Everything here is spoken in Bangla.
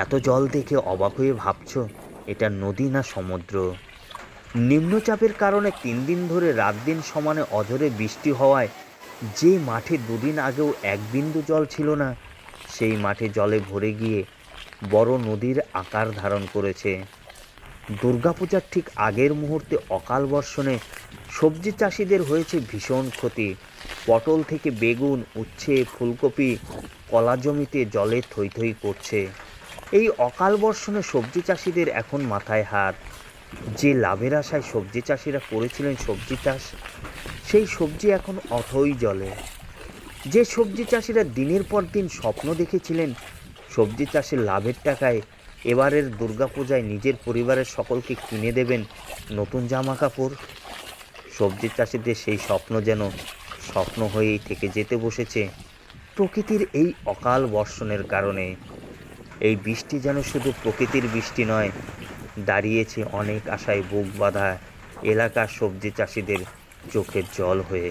এত জল দেখে অবাক হয়ে ভাবছ, এটা নদী না সমুদ্র? নিম্নচাপের কারণে তিন দিন ধরে রাত দিন সমানে অঝরে বৃষ্টি হওয়ায় যে মাঠে দুদিন আগেও এক বিন্দু জল ছিল না, সেই মাঠে জলে ভরে গিয়ে বড় নদীর আকার ধারণ করেছে। দুর্গাপূজার ঠিক আগের মুহূর্তে অকাল বর্ষণে সবজি চাষিদের হয়েছে ভীষণ ক্ষতি। পটল থেকে বেগুন, উচ্ছে, ফুলকপি, কলা জমিতে জলে থই থই করছে। এই অকাল বর্ষণে সবজি চাষিদের এখন মাথায় হাত। যে লাভের আশায় সবজি চাষিরা করেছিলেন সবজি চাষ, সেই সবজি এখন অথই জলে। যে সবজি চাষিরা দিনের পর দিন স্বপ্ন দেখেছিলেন, সবজি চাষের লাভের টাকায় এবারের দুর্গাপূজায় নিজের পরিবারের সকলকে কিনে দেবেন নতুন জামা কাপড় সবজি চাষিদের সেই স্বপ্ন যেন স্বপ্ন হয়েই থেকে যেতে বসেছে প্রকৃতির এই অকাল বর্ষণের কারণে। এই বৃষ্টি যেন শুধু প্রকৃতির বৃষ্টি নয়, দাঁড়িয়েছে অনেক আশায় বুক বাঁধা এলাকার সবজি চাষিদের চোখের জল হয়ে।